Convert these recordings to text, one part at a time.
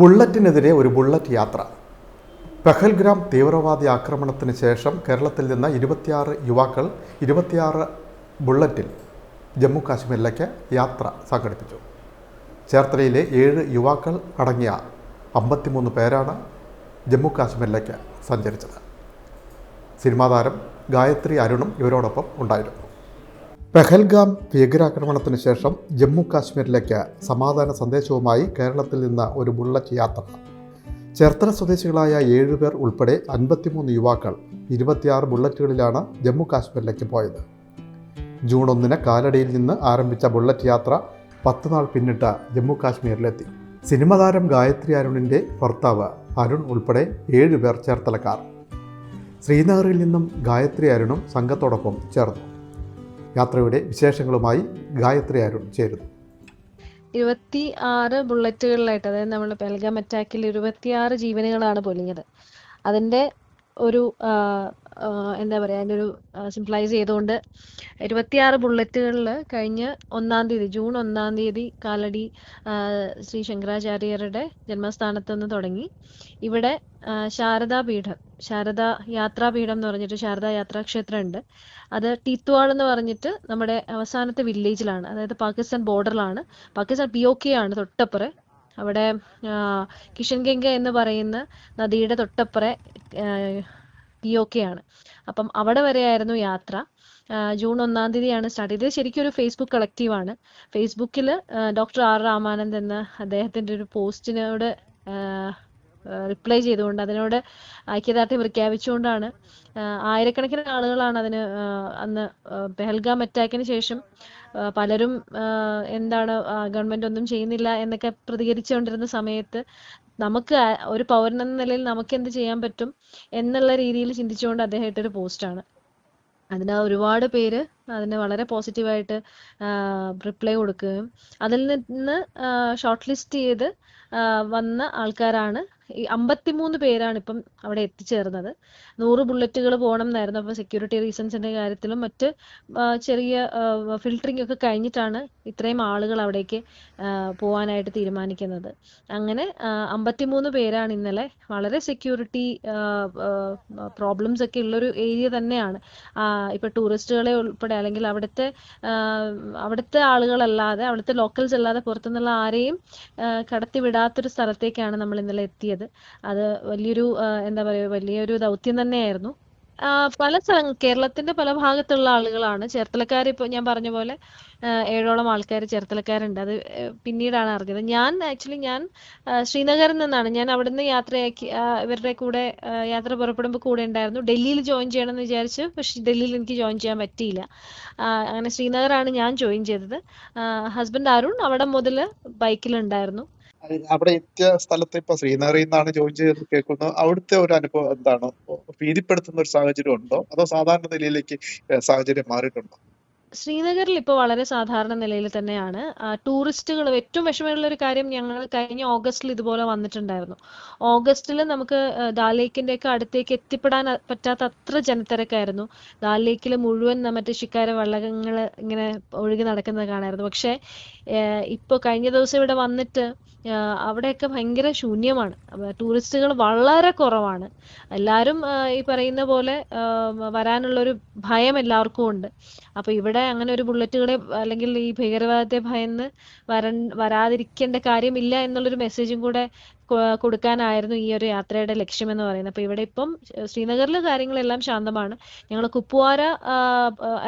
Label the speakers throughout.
Speaker 1: ബുള്ളറ്റിനെതിരെ ഒരു ബുള്ളറ്റ് യാത്ര. പെഹൽഗ്രാം തീവ്രവാദി ആക്രമണത്തിന് ശേഷം കേരളത്തിൽ നിന്ന് ഇരുപത്തിയാറ് യുവാക്കൾ ഇരുപത്തിയാറ് ബുള്ളറ്റിൽ ജമ്മു കാശ്മീരിലേക്ക് യാത്ര സംഘടിപ്പിച്ചു. ചേർത്തലയിലെ ഏഴ് യുവാക്കൾ അടങ്ങിയ അമ്പത്തിമൂന്ന് പേരാണ് ജമ്മു കാശ്മീരിലേക്ക് സഞ്ചരിച്ചത്. സിനിമാതാരം ഗായത്രി അരുണും ഇവരോടൊപ്പം ഉണ്ടായിരുന്നു. പെഹൽഗാം ഭീകരാക്രമണത്തിന് ശേഷം ജമ്മു കാശ്മീരിലേക്ക് സമാധാന സന്ദേശവുമായി കേരളത്തിൽ നിന്ന് ഒരു ബുള്ളറ്റ് യാത്ര. ചേർത്തല സ്വദേശികളായ ഏഴുപേർ ഉൾപ്പെടെ അൻപത്തിമൂന്ന് യുവാക്കൾ ഇരുപത്തിയാറ് ബുള്ളറ്റുകളിലാണ് ജമ്മു കാശ്മീരിലേക്ക് പോയത്. ജൂൺ ഒന്നിന് കാലടിയിൽ നിന്ന് ആരംഭിച്ച ബുള്ളറ്റ് യാത്ര പത്ത് നാൾ പിന്നിട്ട് ജമ്മു കാശ്മീരിലെത്തി സിനിമ താരം ഗായത്രി അരുണിന്റെ ഭർത്താവ് അരുൺ ഉൾപ്പെടെ ഏഴുപേർ ചേർത്തലക്കാർ. ശ്രീനഗറിൽ നിന്നും ഗായത്രി അരുണും സംഘത്തോടൊപ്പം ചേർന്നു. യാത്രയുടെ വിശേഷങ്ങളുമായി ഗായത്രി അരുൺ ചേരുന്നു.
Speaker 2: ഇരുപത്തി ആറ് ബുള്ളറ്റുകളിലായിട്ട് അതായത് നമ്മൾ പെൽഗാം അറ്റാക്കിൽ ഇരുപത്തിയാറ് ജീവനുകളാണ് പൊലിഞ്ഞത്. അതിന്റെ ഒരു എന്താ പറയുക അതിന്റെ ഒരു സിംപ്ലൈസ് ചെയ്തുകൊണ്ട് ഇരുപത്തിയാറ് ബുള്ളറ്റുകളിൽ കഴിഞ്ഞ ഒന്നാം തീയതി ജൂൺ ഒന്നാം തീയതി കാലടി ശ്രീ ശങ്കരാചാര്യരുടെ ജന്മസ്ഥാനത്ത് നിന്ന് തുടങ്ങി. ഇവിടെ ശാരദാപീഠം ശാരദാ പീഠം ശാരദാ യാത്രാപീഠം എന്ന് പറഞ്ഞിട്ട് ശാരദ യാത്രാക്ഷേത്രം ഉണ്ട് അത് ടീത്വാൾ എന്ന് പറഞ്ഞിട്ട് നമ്മുടെ അവസാനത്തെ വില്ലേജിലാണ് അതായത് പാകിസ്ഥാൻ ബോർഡറിലാണ് പാകിസ്ഥാൻ പി ഒ കെ ആണ് തൊട്ടപ്പുറ. അവിടെ കിഷൻ കിഷൻഗംഗ എന്ന് പറയുന്ന നദിയുടെ തൊട്ടപ്പുറേ പി ആണ് അപ്പം അവിടെ വരെയായിരുന്നു യാത്ര. ജൂൺ ഒന്നാം തീയതിയാണ് സ്റ്റാർട്ട് ചെയ്തത്. ശരിക്കും ഒരു ഫേസ്ബുക്ക് കളക്റ്റീവ് ആണ്. ഫേസ്ബുക്കിൽ ഡോക്ടർ ആർ രാമാനന്ദ് എന്ന അദ്ദേഹത്തിന്റെ ഒരു പോസ്റ്റിനോട് റിപ്ലൈ ചെയ്തുകൊണ്ട് അതിനോട് ഐക്യദാർഢ്യം പ്രഖ്യാപിച്ചുകൊണ്ടാണ്. ആയിരക്കണക്കിന് ആളുകളാണ് അതിന് അന്ന് പെഹൽഗാം അറ്റാക്കിന് ശേഷം പലരും എന്താണ് ഗവൺമെന്റ് ഒന്നും ചെയ്യുന്നില്ല എന്നൊക്കെ പ്രതികരിച്ചുകൊണ്ടിരുന്ന സമയത്ത് നമുക്ക് ഒരു പൗരൻ എന്ന നിലയിൽ നമുക്ക് എന്ത് ചെയ്യാൻ പറ്റും എന്നുള്ള രീതിയിൽ ചിന്തിച്ചുകൊണ്ട് അദ്ദേഹം ഇട്ടൊരു പോസ്റ്റാണ് അതിന് ഒരുപാട് പേര് അതിന് വളരെ പോസിറ്റീവായിട്ട് റിപ്ലൈ കൊടുക്കുകയും അതിൽ നിന്ന് ഷോർട്ട് ലിസ്റ്റ് ചെയ്ത് വന്ന ആൾക്കാരാണ് ഈ അമ്പത്തിമൂന്ന് പേരാണ് ഇപ്പം അവിടെ എത്തിച്ചേർന്നത്. നൂറ് ബുള്ളറ്റുകൾ പോകണം എന്നായിരുന്നു അപ്പോൾ സെക്യൂരിറ്റി റീസൺസിന്റെ കാര്യത്തിലും മറ്റ് ചെറിയ ഫിൽറ്ററിംഗ് ഒക്കെ കഴിഞ്ഞിട്ടാണ് ഇത്രയും ആളുകൾ അവിടേക്ക് പോകാനായിട്ട് തീരുമാനിക്കുന്നത്. അങ്ങനെ അമ്പത്തിമൂന്ന് പേരാണ് ഇന്നലെ വളരെ സെക്യൂരിറ്റി പ്രോബ്ലംസ് ഒക്കെ ഉള്ളൊരു ഏരിയ തന്നെയാണ്. ഇപ്പൊ ടൂറിസ്റ്റുകളെ ഉൾപ്പെടെ അല്ലെങ്കിൽ അവിടുത്തെ അവിടുത്തെ ആളുകളല്ലാതെ അവിടുത്തെ ലോക്കൽസ് അല്ലാതെ പുറത്തുനിന്നുള്ള ആരെയും കടത്തിവിടാത്തൊരു സ്ഥലത്തേക്കാണ് നമ്മൾ ഇന്നലെ എത്തിയത്. അത് വലിയൊരു എന്താ പറയുക വലിയൊരു ദൗത്യം തന്നെയായിരുന്നു. പല സ്ഥലങ്ങൾ കേരളത്തിന്റെ പല ഭാഗത്തുള്ള ആളുകളാണ്. ചേർത്തലക്കാർ ഇപ്പോൾ ഞാൻ പറഞ്ഞ പോലെ ഏഴോളം ആൾക്കാർ ചേർത്തലക്കാരുണ്ട്. അത് പിന്നീടാണ് അറിഞ്ഞത്. ഞാൻ ആക്ച്വലി ഞാൻ ശ്രീനഗറിൽ നിന്നാണ്. ഞാൻ അവിടുന്ന് യാത്രയാക്കി ഇവരുടെ കൂടെ യാത്ര പുറപ്പെടുമ്പോൾ കൂടെ ഉണ്ടായിരുന്നു. ഡൽഹിയിൽ ജോയിൻ ചെയ്യണം എന്ന് വിചാരിച്ചു പക്ഷെ ഡൽഹിയിൽ എനിക്ക് ജോയിൻ ചെയ്യാൻ പറ്റിയില്ല. അങ്ങനെ ശ്രീനഗറാണ് ഞാൻ ജോയിൻ ചെയ്തത്. ഹസ്ബൻഡ് അരുൺ അവിടെ മുതൽ ബൈക്കിലുണ്ടായിരുന്നു.
Speaker 3: അവിടെ എത്തിയ സ്ഥലത്ത് ഇപ്പൊ ശ്രീനഗറിൽ നിന്നാണ് ജോയിൻ ചെയ്തത് കേൾക്കുന്നത് അവിടുത്തെ ഒരു അനുഭവം എന്താണ്? ഭീതിപ്പെടുത്തുന്ന ഒരു സാഹചര്യം ഉണ്ടോ? അതോ സാധാരണ നിലയിലേക്ക് സാഹചര്യം മാറിയിട്ടുണ്ടോ?
Speaker 2: ശ്രീനഗറിൽ ഇപ്പോൾ വളരെ സാധാരണ നിലയിൽ തന്നെയാണ്. ടൂറിസ്റ്റുകൾ ഏറ്റവും വിഷമമുള്ള ഒരു കാര്യം ഞങ്ങൾ കഴിഞ്ഞ ഓഗസ്റ്റിൽ ഇതുപോലെ വന്നിട്ടുണ്ടായിരുന്നു. ഓഗസ്റ്റിൽ നമുക്ക് ആ, ദാൽ ലേക്കിന്റെ ഒക്കെ അടുത്തേക്ക് എത്തിപ്പെടാൻ പറ്റാത്ത അത്ര ജനത്തിരക്കായിരുന്നു. ദാൽ ലേക്കിൽ മുഴുവൻ മറ്റേ ശിക്കാര വള്ളങ്ങൾ ഇങ്ങനെ ഒഴുകി നടക്കുന്നത് കാണായിരുന്നു. പക്ഷേ ഇപ്പോൾ കഴിഞ്ഞ ദിവസം ഇവിടെ വന്നിട്ട് അവിടെയൊക്കെ ഭയങ്കര ശൂന്യമാണ്. ടൂറിസ്റ്റുകൾ വളരെ കുറവാണ്. എല്ലാവരും ഈ പറയുന്ന പോലെ വരാനുള്ളൊരു ഭയം എല്ലാവർക്കും ഉണ്ട്. അപ്പോൾ ഇവിടെ അങ്ങനെ ഒരു ബുള്ളറ്റുകളെ അല്ലെങ്കിൽ ഈ ഭീകരവാദത്തെ ഭയന്ന് വരാതിരിക്കേണ്ട കാര്യമില്ല എന്നുള്ളൊരു മെസ്സേജും കൂടെ കൊടുക്കാനായിരുന്നു ഈ ഒരു യാത്രയുടെ ലക്ഷ്യം എന്ന് പറയുന്നത്. അപ്പൊ ഇവിടെ ഇപ്പം ശ്രീനഗറിലെ കാര്യങ്ങളെല്ലാം ശാന്തമാണ്. ഞങ്ങൾ കുപ്വാര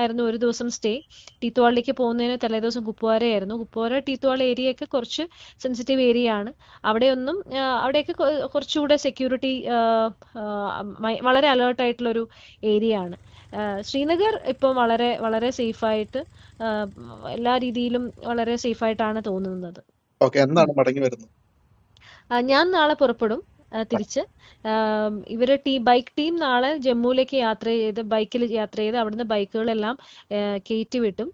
Speaker 2: ആയിരുന്നു ഒരു ദിവസം സ്റ്റേ. ടീത്തുവാളിലേക്ക് പോകുന്നതിന് തലേ ദിവസം കുപ്വാരയായിരുന്നു കുപ്വാര ടീത്തുവാള ഏരിയ ഒക്കെ കുറച്ച് സെൻസിറ്റീവ് ഏരിയ ആണ് അവിടെയൊന്നും അവിടെയൊക്കെ കുറച്ചുകൂടെ സെക്യൂരിറ്റി വളരെ അലേർട്ടായിട്ടുള്ള ഒരു ഏരിയ ആണ് ശ്രീനഗർ ഇപ്പം വളരെ വളരെ സേഫായിട്ട് എല്ലാ രീതിയിലും വളരെ സേഫായിട്ടാണ് തോന്നുന്നത്.
Speaker 3: എന്നാണ് മടങ്ങി വരുന്നത്?
Speaker 2: ഞാൻ നാളെ പുറപ്പെടും. തിരിച്ച്. ഇവരുടെ ഇവർ ടീം ബൈക്ക് ടീം നാളെ ജമ്മുവിലേക്ക് യാത്ര ചെയ്ത് ബൈക്കിൽ യാത്ര ചെയ്ത് അവിടുന്ന് ബൈക്കുകളെല്ലാം കയറ്റി വിട്ടും.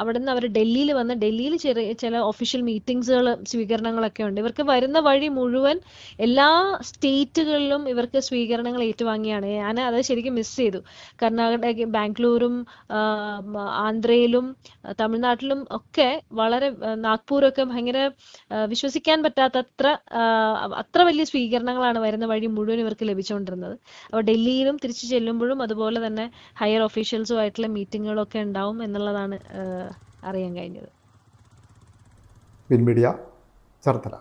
Speaker 2: അവിടുന്ന് അവർ ഡൽഹിയിൽ വന്ന് ഡൽഹിയിൽ ചെറിയ ചില ഒഫീഷ്യൽ മീറ്റിംഗ്സുകൾ സ്വീകരണങ്ങളൊക്കെ ഉണ്ട്. ഇവർക്ക് വരുന്ന വഴി മുഴുവൻ എല്ലാ സ്റ്റേറ്റുകളിലും ഇവർക്ക് സ്വീകരണങ്ങൾ ഏറ്റുവാങ്ങിയാണ്. ഞാൻ അത് ശരിക്കും മിസ് ചെയ്തു. കർണാടക ബാംഗ്ലൂരും ആന്ധ്രയിലും തമിഴ്നാട്ടിലും ഒക്കെ വളരെ നാഗ്പൂരൊക്കെ ഭയങ്കര വിശ്വസിക്കാൻ പറ്റാത്തത്ര അത്ര വലിയ സ്വീകരണങ്ങളാണ് വരുന്ന വഴി മുഴുവൻ ഇവർക്ക് ലഭിച്ചുകൊണ്ടിരുന്നത്. അപ്പോൾ ഡൽഹിയിലും തിരിച്ചു ചെല്ലുമ്പോഴും അതുപോലെ തന്നെ ഹയർ ഒഫീഷ്യൽസുമായിട്ടുള്ള മീറ്റിങ്ങുകളൊക്കെ ഉണ്ടാവും എന്നുള്ളതാണ് അറിയാൻ കഴിഞ്ഞത്.
Speaker 1: ചേർത്തല